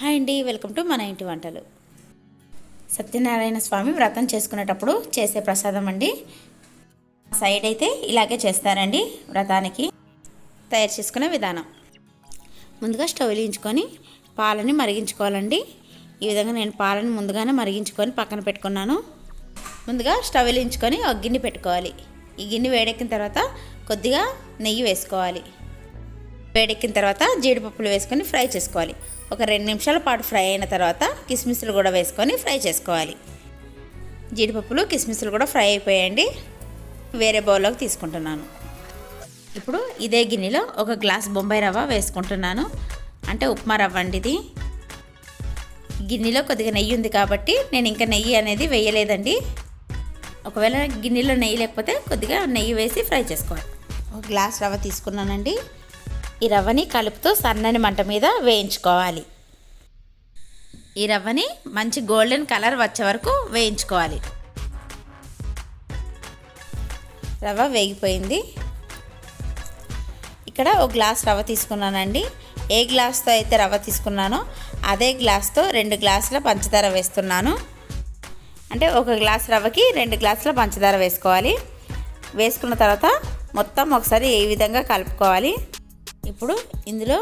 Hi అండి welcome to మన ఇంటి వంటలు. సత్యనారాయణ స్వామి వ్రతం చేసుకునేటప్పుడు చేసే ప్రసాదం అండి. సైడ్ అయితే ఇలాగే చేస్తారండి వ్రతానికి తయారు చేసుకునే విధానం. ముందుగా స్టవ్ వెలిగించుకొని పాలని మరిగించుకోవాలండి. ఈ విధంగా నేను పాలని ముందుగానే మరిగించుకొని పక్కన పెట్టుకున్నాను. ముందుగా స్టవ్ వెలిగించుకొని ఒక గిన్నె పెట్టుకోవాలి. ఈ గిన్నె వేడెక్కిన తర్వాత కొద్దిగా నెయ్యి వేసుకోవాలి. వేడెక్కిన తర్వాత జీడిపప్పులు వేసుకొని ఫ్రై చేసుకోవాలి. ఒక రెండు నిమిషాల పాటు ఫ్రై అయిన తర్వాత కిస్మిస్లు కూడా వేసుకొని ఫ్రై చేసుకోవాలి. జీడిపప్పులు కిస్మిస్లు కూడా ఫ్రై అయిపోయాయండి. వేరే బౌల్లోకి తీసుకుంటున్నాను. ఇప్పుడు ఇదే గిన్నెలో ఒక గ్లాస్ బొంబాయి రవ్వ వేసుకుంటున్నాను. అంటే ఉప్మా రవ్వ అండి ఇది. గిన్నెలో కొద్దిగా నెయ్యి ఉంది కాబట్టి నేను ఇంకా నెయ్యి అనేది వేయలేదండి. ఒకవేళ గిన్నెలో నెయ్యి లేకపోతే కొద్దిగా నెయ్యి వేసి ఫ్రై చేసుకోవాలి. ఒక గ్లాస్ రవ్వ తీసుకున్నానండి. ఈ రవ్వని కలుపుతూ సన్నని మంట మీద వేయించుకోవాలి. ఈ రవ్వని మంచి గోల్డెన్ కలర్ వచ్చే వరకు వేయించుకోవాలి. రవ్వ వేగిపోయింది. ఇక్కడ ఒక గ్లాస్ రవ్వ తీసుకున్నానండి. ఏ గ్లాస్తో అయితే రవ్వ తీసుకున్నానో అదే గ్లాస్తో రెండు గ్లాసుల పంచదార వేస్తున్నాను. అంటే ఒక గ్లాస్ రవ్వకి రెండు గ్లాసుల పంచదార వేసుకోవాలి. వేసుకున్న తర్వాత మొత్తం ఒకసారి ఏ విధంగా కలుపుకోవాలి. ఇప్పుడు ఇందులో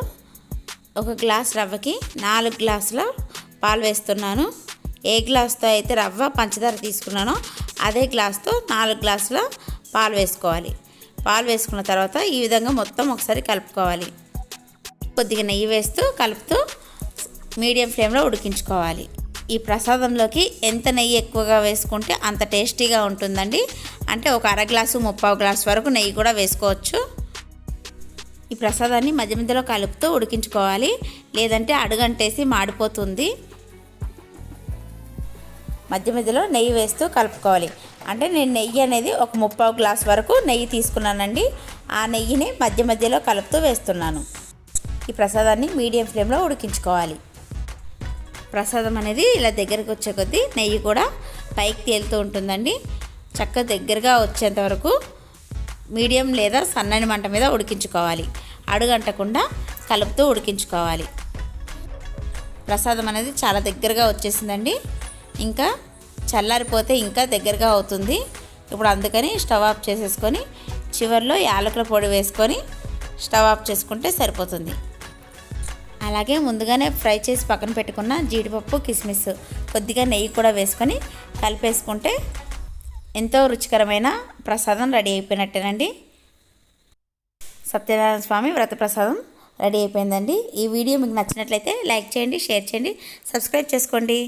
ఒక గ్లాస్ రవ్వకి నాలుగు గ్లాసుల పాలు వేస్తున్నాను. ఏ గ్లాస్తో అయితే రవ్వ పంచదార తీసుకున్నానో అదే గ్లాస్తో నాలుగు గ్లాసుల పాలు వేసుకోవాలి. పాలు వేసుకున్న తర్వాత ఈ విధంగా మొత్తం ఒకసారి కలుపుకోవాలి. కొద్దిగా నెయ్యి వేస్తూ కలుపుతూ మీడియం ఫ్లేమ్లో ఉడికించుకోవాలి. ఈ ప్రసాదంలోకి ఎంత నెయ్యి ఎక్కువగా వేసుకుంటే అంత టేస్టీగా ఉంటుందండి. అంటే ఒక అర గ్లాసు ముప్పావు గ్లాసు వరకు నెయ్యి కూడా వేసుకోవచ్చు. ఈ ప్రసాదాన్ని మధ్య మధ్యలో కలుపుతూ ఉడికించుకోవాలి. లేదంటే అడుగంటేసి మాడిపోతుంది. మధ్య మధ్యలో నెయ్యి వేస్తూ కలుపుకోవాలి. అంటే నేను నెయ్యి అనేది ఒక ముప్పావు గ్లాస్ వరకు నెయ్యి తీసుకున్నానండి. ఆ నెయ్యిని మధ్య మధ్యలో కలుపుతూ వేస్తున్నాను. ఈ ప్రసాదాన్ని మీడియం ఫ్లేమ్లో ఉడికించుకోవాలి. ప్రసాదం అనేది ఇలా దగ్గరికి వచ్చే కొద్దీ నెయ్యి కూడా పైకి తేలుతూ ఉంటుందండి. చక్కగా దగ్గరగా వచ్చేంత వరకు మీడియం లేదా సన్నని మంట మీద ఉడికించుకోవాలి. అడుగంటకుండా కలుపుతూ ఉడికించుకోవాలి. ప్రసాదం అనేది చాలా దగ్గరగా వచ్చేసిందండి. ఇంకా చల్లారిపోతే ఇంకా దగ్గరగా అవుతుంది. ఇప్పుడు అందుకని స్టవ్ ఆఫ్ చేసేసుకొని చివరిలో యాలకుల పొడి వేసుకొని స్టవ్ ఆఫ్ చేసుకుంటే సరిపోతుంది. అలాగే ముందుగానే ఫ్రై చేసి పక్కన పెట్టుకున్న జీడిపప్పు కిస్మిస్ కొద్దిగా నెయ్యి కూడా వేసుకొని కలిపేసుకుంటే ఎంతో రుచికరమైన ప్రసాదం రెడీ అయిపోయినట్టేనండి. సత్యనారాయణ స్వామి వ్రత ప్రసాదం రెడీ అయిపోయిందండి. ఈ వీడియో మీకు నచ్చినట్లయితే లైక్ చేయండి షేర్ చేయండి సబ్స్క్రైబ్ చేసుకోండి.